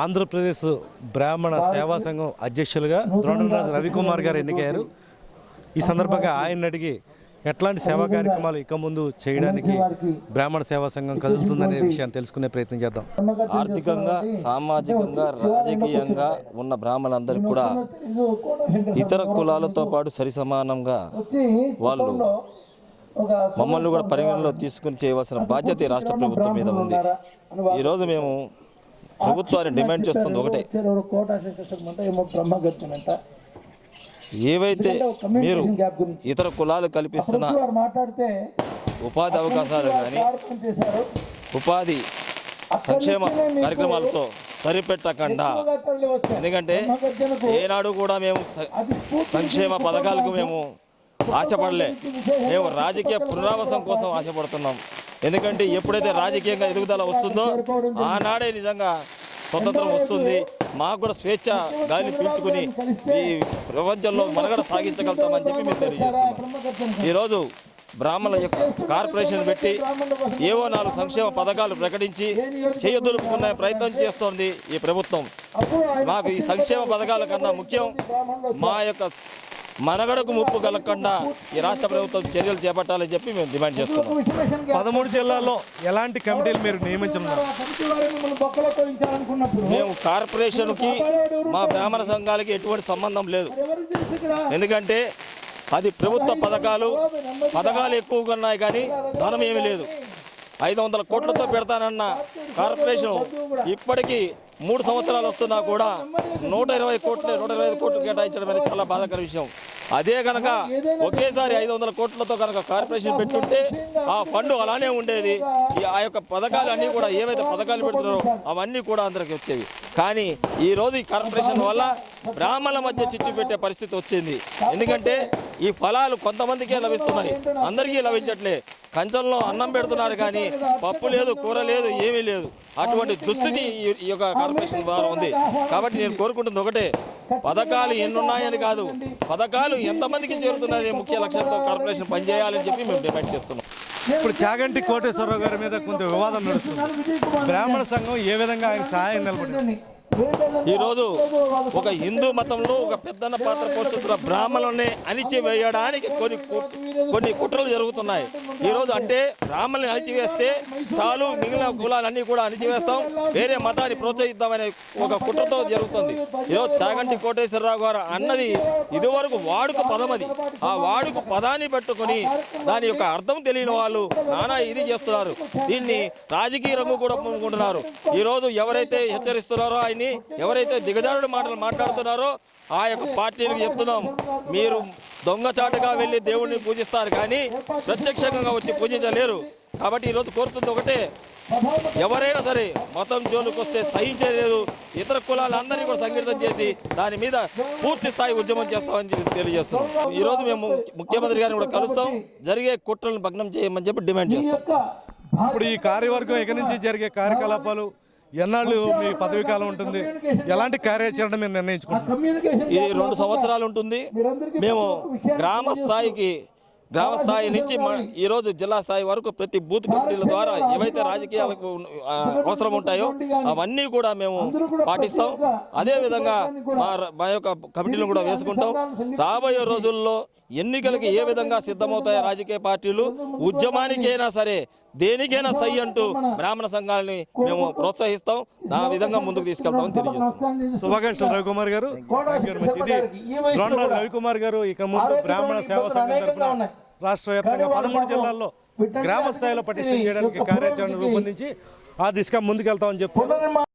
ఆంధ్రప్రదేశ్ బ్రాహ్మణ సేవా సంఘం అధ్యక్షులుగా ద్రోణరాజు రవికుమార్ గారు ఎన్నికయ్యారు. ఈ సందర్భంగా ఆయన అడిగి ఎట్లాంటి సేవా కార్యక్రమాలు ఇక ముందు చేయడానికి బ్రాహ్మణ సేవా సంఘం కదులుతుందనే విషయాన్ని తెలుసుకునే ప్రయత్నం చేద్దాం. ఆర్థికంగా సామాజికంగా రాజకీయంగా ఉన్న బ్రాహ్మణులందరూ కూడా ఇతర కులాలతో పాటు సరి సమానంగా వాళ్ళు మమ్మల్ని కూడా పరిగణలో తీసుకుని చేయవలసిన బాధ్యత రాష్ట్ర ప్రభుత్వం మీద ఉంది. ఈరోజు మేము ప్రభుత్వాన్ని డిమాండ్ చేస్తుంది ఒకటే. ఏవైతే మీరు ఇతర కులాలు కల్పిస్తున్న ఉపాధి అవకాశాలు కానీ ఉపాధి సంక్షేమ కార్యక్రమాలతో సరిపెట్టకుండా ఎందుకంటే ఏనాడు కూడా మేము సంక్షేమ పథకాలకు మేము ఆశపడలే. మేము రాజకీయ పునరావాసం కోసం ఆశపడుతున్నాం. ఎందుకంటే ఎప్పుడైతే రాజకీయంగా ఎదుగుదల వస్తుందో ఆనాడే నిజంగా స్వతంత్రం వస్తుంది. మాకు కూడా స్వేచ్ఛ గాలి పీల్చుకుని ఈ ప్రపంచంలో మనగడ సాగించగలుగుతామని చెప్పి మేము తెలియజేస్తున్నాం. ఈరోజు బ్రాహ్మణుల యొక్క కార్పొరేషన్ పెట్టి ఏవో నాలుగు సంక్షేమ పథకాలు ప్రకటించి చేయదొలుపుకునే ప్రయత్నం చేస్తోంది ఈ ప్రభుత్వం. మాకు ఈ సంక్షేమ పథకాల కన్నా ముఖ్యం మా యొక్క మనగడకు ముప్పు కలగకుండా ఈ రాష్ట్ర ప్రభుత్వం చర్యలు చేపట్టాలని చెప్పి మేము డిమాండ్ చేస్తున్నాం. పదమూడు జిల్లాల్లో ఎలాంటి కమిటీలు మీరు నియమించనున్నారు? మేము కార్పొరేషన్కి మా బ్రాహ్మణ సంఘాలకి ఎటువంటి సంబంధం లేదు. ఎందుకంటే అది ప్రభుత్వ పథకాలు పథకాలు ఎక్కువగా ఉన్నాయి కానీ ధనం ఏమీ లేదు. ఐదు వందల కోట్లతో పెడతానన్న కార్పొరేషన్ ఇప్పటికీ మూడు సంవత్సరాలు వస్తున్నా కూడా నూట ఇరవై కోట్లు నూట ఇరవై ఐదు కోట్లు కేటాయించడం అనేది చాలా బాధాకర విషయం. అదే కనుక ఒకేసారి ఐదు వందల కోట్లతో కనుక కార్పొరేషన్ పెట్టుంటే ఆ ఫండ్ అలానే ఉండేది. ఈ ఆ యొక్క పథకాలు అన్నీ కూడా ఏవైతే పథకాలు పెడుతున్నారో అవన్నీ కూడా అందరికి వచ్చేవి. కానీ ఈ రోజు ఈ కార్పొరేషన్ వల్ల బ్రాహ్మణుల మధ్య చిచ్చు పెట్టే పరిస్థితి వచ్చింది. ఎందుకంటే ఈ ఫలాలు కొంతమందికే లభిస్తున్నాయి. అందరికీ లభించట్లే. కంచంలో అన్నం పెడుతున్నారు కానీ పప్పు లేదు కూర లేదు ఏమీ లేదు. అటువంటి దుస్థితి ఈ- యొక్క కార్పొరేషన్ ద్వారా ఉంది. కాబట్టి నేను కోరుకుంటుంది ఒకటే పథకాలు ఎన్నున్నాయని కాదు పథకాలు ఎంతమందికి చేరుతున్నది ముఖ్య లక్ష్యంతో కార్పొరేషన్ పనిచేయాలని చెప్పి మేము డిమాండ్ చేస్తున్నాం. ఇప్పుడు చాగంటి కోటేశ్వరరావు గారి మీద కొంత వివాదం నడుస్తుంది. బ్రాహ్మణ సంఘం ఏ విధంగా ఆయన సహాయం నిలబడింది? ఈరోజు ఒక హిందూ మతంలో ఒక పెద్దన్న పాత్ర పోషిస్తున్న బ్రాహ్మణుల్ని అణిచివేయడానికి కొన్ని కు- కొన్ని కుట్రలు జరుగుతున్నాయి. ఈరోజు అంటే బ్రాహ్మణుల్ని అణిచివేస్తే చాలు మిగిలిన కులాలన్నీ కూడా అణిచివేస్తాం. వేరే మతాన్ని ప్రోత్సహిద్దామనే ఒక కుట్రతో జరుగుతుంది. ఈరోజు చాగంటి కోటేశ్వరరావు గారు అన్నది ఇదివరకు వాడుక పదం అది. ఆ వాడుక పదాన్ని పెట్టుకొని దాని యొక్క అర్థం తెలియని వాళ్ళు నానా ఇది చేస్తున్నారు. దీన్ని రాజకీయ రంగు కూడా పొందుకుంటున్నారు ఈరోజు ఎవరైతే హెచ్చరిస్తున్నారో ఆయన్ని ఎవరైతే దిగజారుడు మాటలు మాట్లాడుతున్నారో ఆ యొక్క పార్టీలకు చెప్తున్నాం. మీరు దొంగచాటుగా వెళ్ళి దేవుడిని పూజిస్తారు కానీ ప్రత్యక్షంగా వచ్చి పూజించలేరు. కాబట్టి ఈరోజు కోరుతుంది ఒకటే. ఎవరైనా సరే మతం జోలికి వస్తే సహించలేదు. ఇతర కులాలందరినీ కూడా సంఘటితం చేసి దాని మీద పూర్తి స్థాయి ఉద్యమం చేస్తామని తెలియజేస్తున్నాం. ఈరోజు మేము ముఖ్యమంత్రి గారిని కూడా కలుస్తాం. జరిగే కుట్రలను భగ్నం చేయమని చెప్పి డిమాండ్ చేస్తాం. ఇప్పుడు ఈ కార్యవర్గం ఇక నుంచి జరిగే కార్యకలాపాలు? ఎన్నాళ్ళు మీ పదవి కాలం ఉంటుంది? ఎలాంటి కార్యాచరణ మీరు నిర్ణయించుకుంటారు ఇది రెండు సంవత్సరాలు ఉంటుంది. మేము గ్రామ స్థాయికి గ్రామ స్థాయి నుంచి మ- ఈ రోజు జిల్లా స్థాయి వరకు ప్రతి బూత్ కమిటీల ద్వారా ఏవైతే రాజకీయాలకు అవసరం ఉంటాయో అవన్నీ కూడా మేము పాటిస్తాం. అదే విధంగా మా మా యొక్క కమిటీలను కూడా వేసుకుంటాం. రాబోయే రోజుల్లో ఎన్నికలకి ఏ విధంగా సిద్ధమవుతాయో రాజకీయ పార్టీలు? ఉద్యమానికైనా సరే దేనికైనా సై అంటూ బ్రాహ్మణ సంఘాలని మేము ప్రోత్సహిస్తాం. ఆ విధంగా ముందుకు తీసుకెళ్తామని తెలియజేస్తాం. శుభాకాంక్షలు రవికుమార్ గారు. రవికుమార్ గారు ఇక ముందు బ్రాహ్మణ సేవా సంఘం రాష్ట్ర వ్యాప్తంగా పదమూడు జిల్లాల్లో గ్రామ స్థాయిలో పటిష్టం చేయడానికి కార్యాచరణ రూపొందించి ఆ దిశగా ముందుకెళ్తామని చెప్తున్నారు